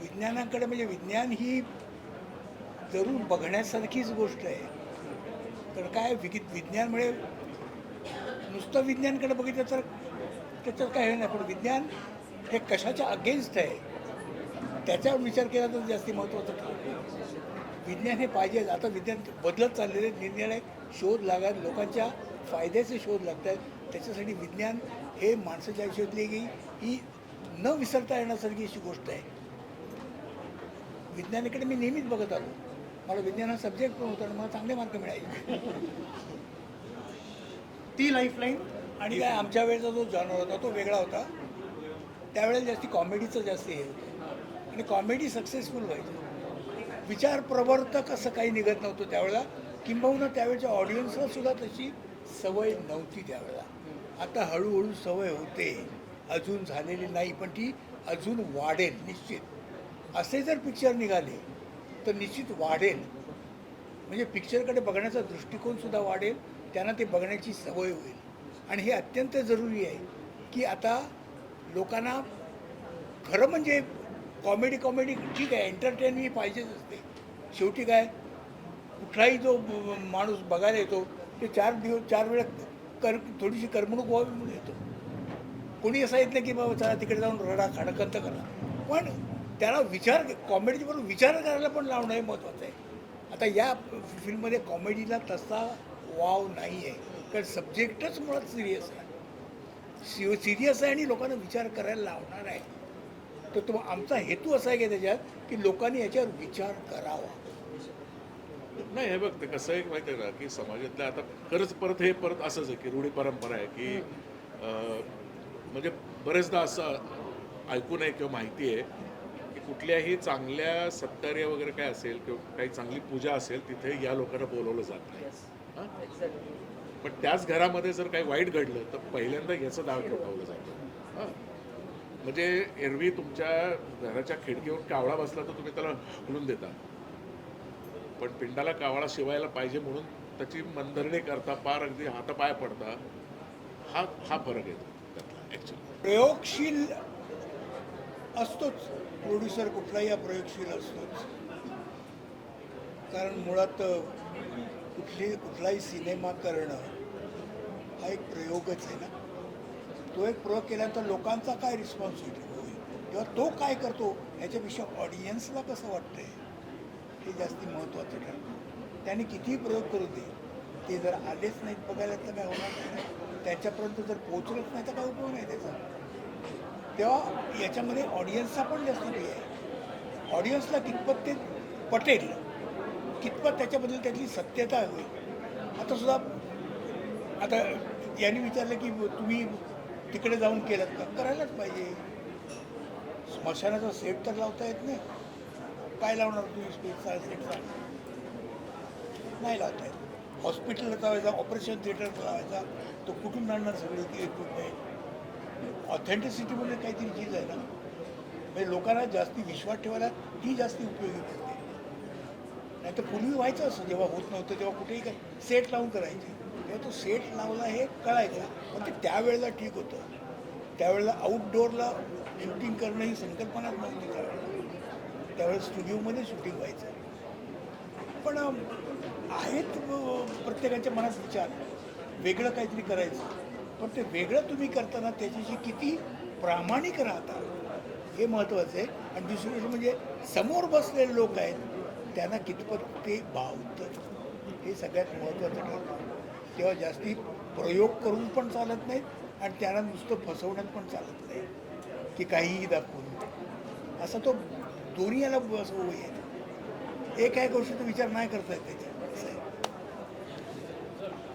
विज्ञानाकडे म्हणजे विज्ञान ही जरूर बघण्यासारखीच गोष्ट आहे. तर काय विज्ञान विज्ञानमुळे नुसतं विज्ञानकडे बघितलं तर त्याच्यात काय हे नाही. पण विज्ञान हे कशाच्या अगेन्स्ट आहे त्याच्यावर विचार केला तर जास्ती महत्त्वाचं ठरतं. विज्ञान हे पाहिजे. आता विज्ञान बदलत चाललेले निरनिराळे शोध लागत लोकांच्या फायद्याचे शोध लागत आहेत. त्याच्यासाठी विज्ञान हे माणसाच्या आयुष्यातली ही न विसरता येण्यासारखी अशी गोष्ट आहे. विज्ञानाकडे मी नेहमीच बघत आलो. मला विज्ञान हा सब्जेक्ट पण होता आणि मला चांगले मार्क मिळायचे ती लाईफलाईन आणि काय आमच्या वेळेचा जो जॉनर होता तो वेगळा होता. त्यावेळेला जास्ती कॉमेडीचं जास्त हे होतं. आणि कॉमेडी सक्सेसफुल व्हायचं. विचार प्रवर्तक असं काही निघत नव्हतं त्यावेळेला. किंबहुना त्यावेळेच्या ऑडियन्सला सुद्धा तशी सवय नव्हती त्यावेळेला. आता हळूहळू सवय होते. अजून झालेली नाही पण ती अजून वाढेल निश्चित. असे जर पिक्चर निघाले तर निश्चित वाढेल. म्हणजे पिक्चरकडे बघण्याचा दृष्टिकोनसुद्धा वाढेल त्यांना ते बघण्याची सवय होईल. आणि हे अत्यंत जरुरी आहे की आता लोकांना खरं म्हणजे कॉमेडी कॉमेडी ठीक आहे एंटरटेनही पाहिजेच असते. शेवटी काय कुठलाही जो माणूस बघायला येतो ते चार दिवस चार वेळा कर थोडीशी करमणूक व्हावी म्हणून येतो. कोणी असं येत नाही की बाबा चला तिकडे जाऊन रडा खाडकंत करा. पण त्याला विचार कॉमेडीच्या बरोबर विचार करायला पण लावणं हे महत्त्वाचं आहे. आता या फिल्ममध्ये कॉमेडीला तसा वाव नाही आहे कारण सब्जेक्टच मुळात सिरियस आहे. सि सिरियस आहे आणि लोकांना विचार करायला लावणार आहे. तर तो आमचा हेतू असा आहे की त्याच्यात की लोकांनी याच्यावर विचार करावा. नाही हे बघ ते कसं आहे माहिती आहे का? की समाजातल्या आता खरंच परत हे परत असंच आहे की रूढी परंपरा आहे की म्हणजे बरेचदा असं ऐकून आहे किंवा माहिती आहे की कुठल्याही चांगल्या सत्कार्य वगैरे काय असेल किंवा काही चांगली पूजा असेल तिथे या लोकांना बोलवलं जात नाही. हां? पण त्याच घरामध्ये जर काही वाईट घडलं तर पहिल्यांदा याचं नाव ठोठावलं जातं. हां? म्हणजे एरवी तुमच्या घराच्या खिडकीवर कावळा बसला तर तुम्ही त्याला उडून देता. पण पिंडाला कावळा शिवायला पाहिजे म्हणून त्याची मनधरणी करता पार अगदी हातापाय पडता हा हा फरक येतो त्यातला ॲक्च्युली प्रयोगशील असतोच. प्रोड्युसर कुठलाही हा प्रयोगशील असतोच. कारण मुळात कुठली कुठलाही सिनेमा करणं हा एक प्रयोगच आहे ना. तो एक प्रयोग केल्यानंतर लोकांचा काय रिस्पॉन्स होईल? किंवा तो काय करतो? ह्याच्यापेक्षा ऑडियन्सला कसं वाटतंय? हे जास्ती महत्त्वाचं ठरतं. त्याने कितीही प्रयोग करू दे ते जर आलेच नाहीत बघायला तर काय होणार? नाही त्याच्यापर्यंत जर पोहोचलंच नाही तर काय उपयोग नाही त्याचा? तेव्हा याच्यामध्ये ऑडियन्सचा पण जास्त हे आहे. ऑडियन्सला कितपत ते पटेल कितपत त्याच्याबद्दल त्यातली सत्यता होईल आता सुद्धा आता यांनी विचारलं की तुम्ही तिकडे जाऊन केलं का? करायलाच पाहिजे. स्मशानाचा सेट तर लावता येत नाही. काय लावणार तुम्ही स्पेसचा सेटचा नाही लावता येत. हॉस्पिटलला लावायचा ऑपरेशन थिएटरला लावायचा तो कुठून आणणार सगळे ती इक्विपमेंट ऑथेंटिसिटीमध्ये म्हणजे काहीतरी चीज आहे ना? म्हणजे लोकांना जास्ती विश्वास ठेवायला ती जास्ती उपयोगी पडते. नाही तर पूर्वी व्हायचं असं जेव्हा होत नव्हतं तेव्हा कुठेही काय सेट लावून करायचे. तेव्हा तो सेट लावला हे कळायचं पण ते त्यावेळेला ठीक होतं. त्यावेळेला आउटडोअरला शूटिंग करणं ही संकल्पनाच नव्हती त्यावेळेला. त्यावेळेस स्टुडिओमध्ये शूटिंग व्हायचं. पण आहेत प्रत्येकाच्या मनात विचार. वेगळं काहीतरी करायचं. पण ते वेगळं तुम्ही करताना त्याच्याशी किती प्रामाणिक राहता हे महत्त्वाचं आहे. आणि दुसरी गोष्ट म्हणजे समोर बसलेले लोक आहेत त्यांना कितपत ते भावतं. हे सगळ्यात महत्त्वाचं ठरतं. तेव्हा जास्ती प्रयोग करून पण चालत नाहीत आणि त्यांना नुसतं फसवण्यात पण चालत नाही की काहीही दाखवून. असा तो दोन्ही याला असं होई एक काय गोष्टीचा विचार नाही करता येत त्याच्यात.